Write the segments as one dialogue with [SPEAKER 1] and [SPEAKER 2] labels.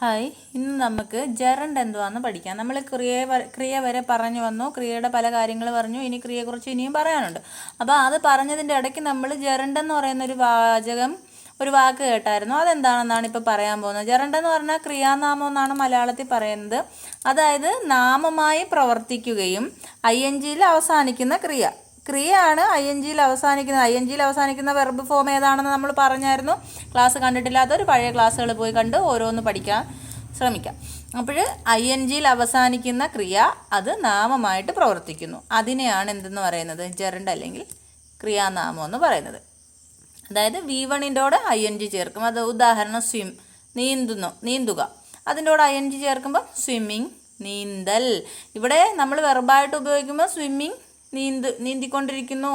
[SPEAKER 1] Hi ഇന്ന് നമുക്ക് gerund എന്തുവാന്ന് പഠിക്കാം. നമ്മൾ ക്രിയ ക്രിയ വരെ പറഞ്ഞു വന്നു ക്രിയയുടെ പല കാര്യങ്ങൾ പറഞ്ഞു ഇനി ക്രിയയെക്കുറിച്ച് ഇനിയും പറയാനുണ്ട്. അപ്പോൾ അത് പറഞ്ഞതിന്റെ ഇടയ്ക്ക് നമ്മൾ ജെറണ്ട് എന്ന് പറയുന്ന ഒരു വാചകം ഒരു വാക്ക് കേട്ടായിരുന്നു. അതെന്താണെന്നാണ് ഇപ്പോൾ പറയാൻ പോകുന്നത്? ജെറണ്ട് എന്ന് പറഞ്ഞാൽ ക്രിയാനാമം എന്നാണ് മലയാളത്തിൽ പറയുന്നത്. അതായത് നാമമായി പ്രവർത്തിക്കുകയും ഐ എൻ ജിയിൽ അവസാനിക്കുന്ന ക്രിയ. ക്രിയയാണ് ഐ എൻ ജിയിൽ അവസാനിക്കുന്നത്. ഐ എൻ ജിയിൽ അവസാനിക്കുന്ന വെർബ് ഫോം ഏതാണെന്ന് നമ്മൾ പറഞ്ഞായിരുന്നു. ക്ലാസ് കണ്ടിട്ടില്ലാത്തവർ പഴയ ക്ലാസ്സുകൾ പോയി കണ്ട് ഓരോന്ന് പഠിക്കാൻ ശ്രമിക്കാം. അപ്പോൾ ഐ എൻ ജിയിൽ അവസാനിക്കുന്ന ക്രിയ അത് നാമമായിട്ട് പ്രവർത്തിക്കുന്നു. അതിനെയാണ് എന്തെന്ന് പറയുന്നത്? ജെറണ്ട് അല്ലെങ്കിൽ ക്രിയാനാമം എന്ന് പറയുന്നത്. അതായത് വി വണ്ണിന്റെ കൂടെ ഐ എൻ ജി ചേർക്കും. അത് ഉദാഹരണം സ്വിം നീന്തുന്നു നീന്തുക. അതിന്റെ കൂടെ ഐ എൻ ജി ചേർക്കുമ്പോൾ സ്വിമ്മിങ് നീന്തൽ. ഇവിടെ നമ്മൾ വെർബായിട്ട് ഉപയോഗിക്കുമ്പോൾ സ്വിമ്മിങ് നീന്ത് നീന്തിക്കൊണ്ടിരിക്കുന്നു.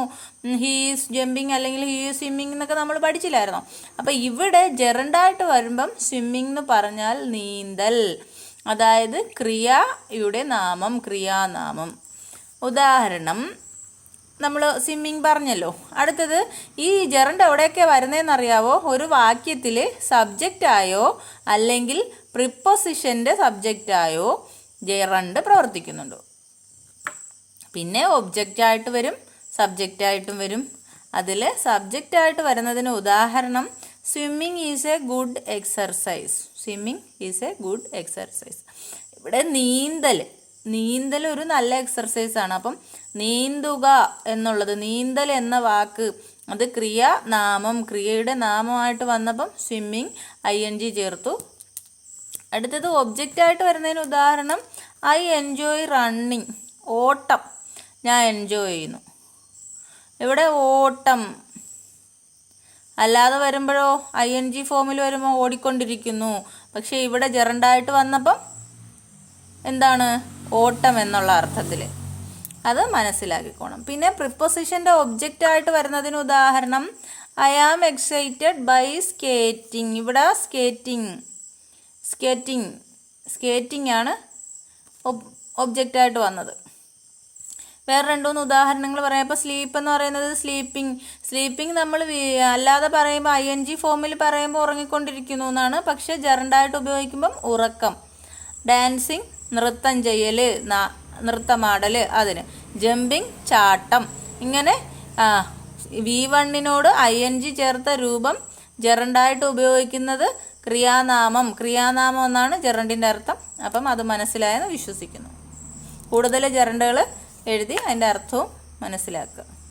[SPEAKER 1] ഹീസ് ജമ്പിങ് അല്ലെങ്കിൽ ഹീ സ്വിമ്മിങ് എന്നൊക്കെ നമ്മൾ പഠിച്ചില്ലായിരുന്നോ? അപ്പോൾ ഇവിടെ ജെറണ്ടായിട്ട് വരുമ്പം സ്വിമ്മിംഗ് എന്ന് പറഞ്ഞാൽ നീന്തൽ. അതായത് ക്രിയയുടെ നാമം ക്രിയാനാമം. ഉദാഹരണം നമ്മൾ സ്വിമ്മിങ് പറഞ്ഞല്ലോ. അടുത്തത് ഈ ജെറണ്ട് എവിടെയൊക്കെ വരുന്നതെന്നറിയാവോ ഒരു വാക്യത്തിൽ സബ്ജക്റ്റായോ അല്ലെങ്കിൽ പ്രിപ്പൊസിഷന്റെ സബ്ജക്റ്റായോ ജെറണ്ട് പ്രവർത്തിക്കുന്നുണ്ട്. പിന്നെ ഒബ്ജക്റ്റ് ആയിട്ട് വരും സബ്ജക്റ്റ് ആയിട്ടും വരും. അതിൽ സബ്ജക്റ്റായിട്ട് വരുന്നതിന് ഉദാഹരണം swimming is a good exercise swimming is a good exercise ഇവിടെ നീന്തൽ നീന്തൽ ഒരു നല്ല എക്സർസൈസ് ആണ്. അപ്പം നീന്തുക എന്നുള്ളത് നീന്തൽ എന്ന വാക്ക് അത് ക്രിയ നാമം ക്രിയയുടെ നാമമായിട്ട് വന്നപ്പം സ്വിമ്മിങ് ഐ എൻ ജി ചേർത്തു. അടുത്തത് ഒബ്ജക്റ്റായിട്ട് വരുന്നതിന് ഉദാഹരണം ഐ എൻജോയ് റണ്ണിങ് ഓട്ടം. ഞാൻ എൻജോയ് ചെയ്യുന്നു. ഇവിടെ ഓട്ടം. അല്ലാതെ വരുമ്പോഴോ ഐ എൻ ജി ഫോമിൽ വരുമ്പോൾ ഓടിക്കൊണ്ടിരിക്കുന്നു. പക്ഷേ ഇവിടെ ജെറണ്ടായിട്ട് വന്നപ്പം എന്താണ്? ഓട്ടം എന്നുള്ള അർത്ഥത്തിൽ അത് മനസ്സിലാക്കിക്കോണം. പിന്നെ പ്രിപ്പൊസിഷന്റെ ഒബ്ജക്റ്റായിട്ട് വരുന്നതിന് ഉദാഹരണം I am excited by skating ഇവിടെ സ്കേറ്റിംഗ് സ്കേറ്റിംഗ് സ്കേറ്റിംഗ് ആണ് ഒബ്ജക്റ്റായിട്ട് വന്നത്. വേറെ രണ്ടുമൂന്ന് ഉദാഹരണങ്ങൾ പറയാം. ഇപ്പോൾ സ്ലീപ്പ് എന്ന് പറയുന്നത് സ്ലീപ്പിംഗ് സ്ലീപ്പിംഗ് നമ്മൾ അല്ലാതെ പറയുമ്പോൾ ഐ എൻ ജി ഫോമിൽ പറയുമ്പോൾ ഉറങ്ങിക്കൊണ്ടിരിക്കുന്നു എന്നാണ് പക്ഷേ ജറണ്ടായിട്ട് ഉപയോഗിക്കുമ്പം ഉറക്കം. ഡാൻസിങ് നൃത്തം ചെയ്യൽ നൃത്തമാടൽ അതിന്. ജമ്പിങ് ചാട്ടം. ഇങ്ങനെ വി വണ്ണിനോട് ഐ എൻ ജി ചേർത്ത രൂപം ജെറണ്ടായിട്ട് ഉപയോഗിക്കുന്നത് ക്രിയാനാമം. ക്രിയാനാമം എന്നാണ് ജെറണ്ടിന്റെ അർത്ഥം. അപ്പം അത് മനസ്സിലായെന്ന് വിശ്വസിക്കുന്നു. കൂടുതൽ ജെറണ്ടുകൾ എഴുതി അതിന്റെ അർത്ഥവും മനസ്സിലാക്കുക.